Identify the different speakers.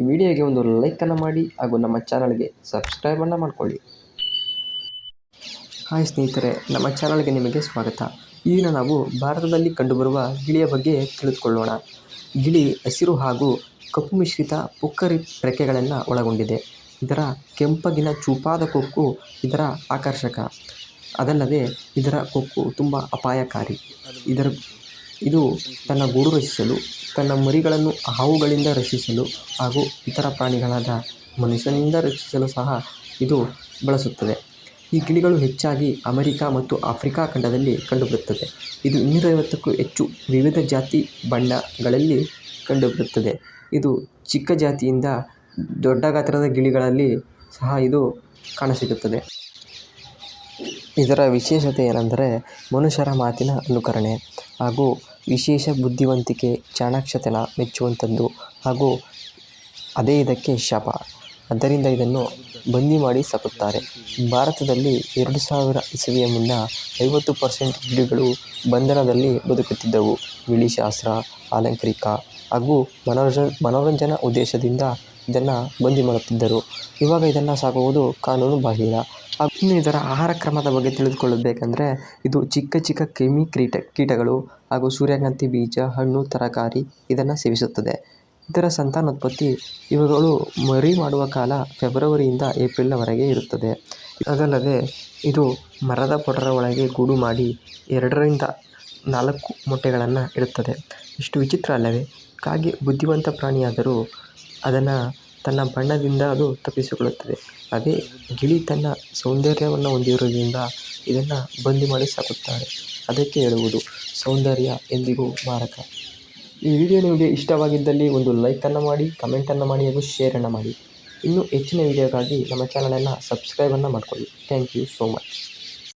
Speaker 1: ಈ ವಿಡಿಯೋಗೆ ಒಂದು ಲೈಕನ್ನು ಮಾಡಿ ಹಾಗೂ ನಮ್ಮ ಚಾನಲ್ಗೆ ಸಬ್ಸ್ಕ್ರೈಬನ್ನು ಮಾಡಿಕೊಳ್ಳಿ. ಹಾಯ್ ಸ್ನೇಹಿತರೆ, ನಮ್ಮ ಚಾನಲ್ಗೆ ನಿಮಗೆ ಸ್ವಾಗತ. ಈಗ ನಾವು ಭಾರತದಲ್ಲಿ ಕಂಡುಬರುವ ಗಿಳಿಯ ಬಗ್ಗೆ ತಿಳಿದುಕೊಳ್ಳೋಣ. ಗಿಳಿ ಹಸಿರು ಹಾಗೂ ಕಪ್ಪು ಮಿಶ್ರಿತ ಪುಕ್ಕರಿ ರೆಕ್ಕೆಗಳನ್ನು ಒಳಗೊಂಡಿದೆ. ಇದರ ಕೆಂಪಗಿನ ಚೂಪಾದ ಕೊಕ್ಕು ಇದರ ಆಕರ್ಷಕ. ಅದಲ್ಲದೆ ಇದರ ಕೊಕ್ಕು ತುಂಬ ಅಪಾಯಕಾರಿ. ಇದರ, ಇದು ತನ್ನ ಗೂಡು ರಚಿಸಲು ತನ್ನ ಮರಿಗಳನ್ನು ಹಾವುಗಳಿಂದ ರಕ್ಷಿಸಲು ಹಾಗೂ ಇತರ ಪ್ರಾಣಿಗಳಾದ ಮನುಷ್ಯನಿಂದ ರಕ್ಷಿಸಲು ಸಹ ಇದು ಬಳಸುತ್ತದೆ. ಈ ಗಿಳಿಗಳು ಹೆಚ್ಚಾಗಿ ಅಮೆರಿಕ ಮತ್ತು ಆಫ್ರಿಕಾ ಖಂಡದಲ್ಲಿ ಕಂಡುಬರುತ್ತದೆ. ಇದು ಇನ್ನೂರೈವತ್ತಕ್ಕೂ ಹೆಚ್ಚು ವಿವಿಧ ಜಾತಿ ಬಣ್ಣಗಳಲ್ಲಿ ಕಂಡುಬರುತ್ತದೆ. ಇದು ಚಿಕ್ಕ ಜಾತಿಯಿಂದ ದೊಡ್ಡ ಗಾತ್ರದ ಗಿಳಿಗಳಲ್ಲಿ ಸಹ ಇದು ಕಾಣಸಿಗುತ್ತದೆ. ಇದರ ವಿಶೇಷತೆ ಏನೆಂದರೆ ಮನುಷ್ಯರ ಮಾತಿನ ಅನುಕರಣೆ ಹಾಗೂ ವಿಶೇಷ ಬುದ್ಧಿವಂತಿಕೆ, ಚಾಣಾಕ್ಷತನ ಮೆಚ್ಚುವಂಥದ್ದು ಹಾಗೂ ಅದೇ ಇದಕ್ಕೆ ಶಾಪ. ಆದ್ದರಿಂದ ಇದನ್ನು ಬಂದಿ ಮಾಡಿ ಸಾಕುತ್ತಾರೆ. ಭಾರತದಲ್ಲಿ ಎರಡು ಸಾವಿರ ಇಸವಿಯ ಮುನ್ನ ಐವತ್ತು ಪರ್ಸೆಂಟ್ ಗಿಳಿಗಳು ಬಂಧನದಲ್ಲಿ ಬದುಕುತ್ತಿದ್ದವು. ಗಿಳಿಶಾಸ್ತ್ರ ಅಲಂಕರಿಕ ಹಾಗೂ ಮನೋರಂಜ, ಮನೋರಂಜನಾ ಉದ್ದೇಶದಿಂದ ಇದನ್ನು ಬಂದಿ ಮಾಡುತ್ತಿದ್ದರು. ಇವಾಗ ಇದನ್ನು ಸಾಕುವುದು ಕಾನೂನು ಬಾಹಿರ. ಹಾಗೂ ಇನ್ನು ಇದರ ಆಹಾರ ಕ್ರಮದ ಬಗ್ಗೆ ತಿಳಿದುಕೊಳ್ಳಬೇಕೆಂದರೆ, ಇದು ಚಿಕ್ಕ ಚಿಕ್ಕ ಕ್ರಿಮಿ ಕ್ರೀಟ, ಕೀಟಗಳು ಹಾಗೂ ಸೂರ್ಯಕಾಂತಿ ಬೀಜ, ಹಣ್ಣು, ತರಕಾರಿ ಇದನ್ನು ಸೇವಿಸುತ್ತದೆ. ಇದರ ಸಂತಾನೋತ್ಪತ್ತಿ ಇವುಗಳು ಮರಿ ಮಾಡುವ ಕಾಲ ಫೆಬ್ರವರಿಯಿಂದ ಏಪ್ರಿಲ್ವರೆಗೆ ಇರುತ್ತದೆ. ಅದಲ್ಲದೆ, ಇದು ಮರದ ಪೊಟರ ಒಳಗೆ ಗೂಡು ಮಾಡಿ ಎರಡರಿಂದ ನಾಲ್ಕು ಮೊಟ್ಟೆಗಳನ್ನು ಇಡುತ್ತದೆ. ಇಷ್ಟು ವಿಚಿತ್ರ ಅಲ್ಲವೇ? ಕಾಗೆ ಬುದ್ಧಿವಂತ ಪ್ರಾಣಿಯಾದರೂ ಅದನ್ನು ತನ್ನ ಬಣ್ಣದಿಂದ ಅದು ತಪ್ಪಿಸಿಕೊಳ್ಳುತ್ತದೆ. ಅದೇ ಗಿಳಿ ತನ್ನ ಸೌಂದರ್ಯವನ್ನು ಹೊಂದಿರುವುದರಿಂದ ಇದನ್ನು ಬಂದಿ ಮಾಡಿ ಸಾಕುತ್ತಾರೆ ಅದಕ್ಕೆ ಹೇಳುವುದು ಸೌಂದರ್ಯ ಎಂದಿಗೂ ಮಾರಕ. ಈ ವಿಡಿಯೋ ನಿಮಗೆ ಇಷ್ಟವಾಗಿದ್ದಲ್ಲಿ ಒಂದು ಲೈಕನ್ನು ಮಾಡಿ, ಕಮೆಂಟನ್ನು ಮಾಡಿ ಹಾಗೂ ಶೇರನ್ನು ಮಾಡಿ. ಇನ್ನೂ ಹೆಚ್ಚಿನ ವಿಡಿಯೋಗಾಗಿ ನಮ್ಮ ಚಾನಲನ್ನು ಸಬ್ಸ್ಕ್ರೈಬನ್ನು ಮಾಡಿಕೊಳ್ಳಿ. Thank you so much.